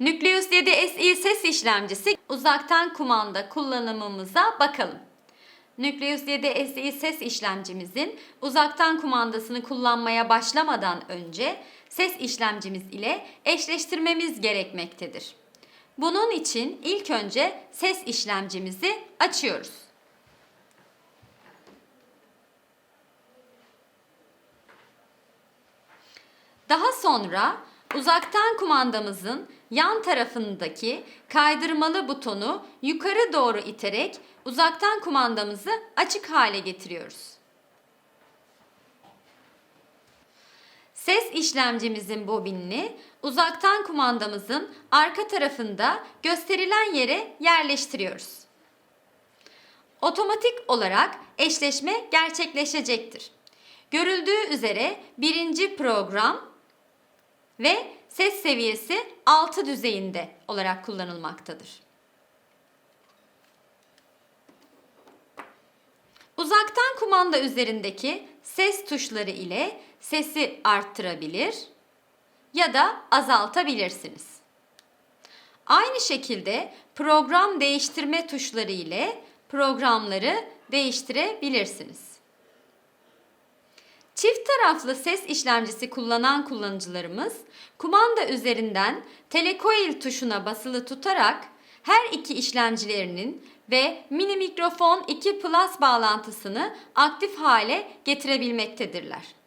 Nucleus 7 SI ses işlemcisi uzaktan kumanda kullanımımıza bakalım. Nucleus 7 SI ses işlemcimizin uzaktan kumandasını kullanmaya başlamadan önce ses işlemcimiz ile eşleştirmemiz gerekmektedir. Bunun için ilk önce ses işlemcimizi açıyoruz. Daha sonra uzaktan kumandamızın yan tarafındaki kaydırmalı butonu yukarı doğru iterek uzaktan kumandamızı açık hale getiriyoruz. Ses işlemcimizin bobinini uzaktan kumandamızın arka tarafında gösterilen yere yerleştiriyoruz. Otomatik olarak eşleşme gerçekleşecektir. Görüldüğü üzere birinci program ve ses seviyesi 6 düzeyinde olarak kullanılmaktadır. Uzaktan kumanda üzerindeki ses tuşları ile sesi arttırabilir ya da azaltabilirsiniz. Aynı şekilde program değiştirme tuşları ile programları değiştirebilirsiniz. Çift taraflı ses işlemcisi kullanan kullanıcılarımız kumanda üzerinden telecoil tuşuna basılı tutarak her iki işlemcilerinin ve mini mikrofon 2 Plus bağlantısını aktif hale getirebilmektedirler.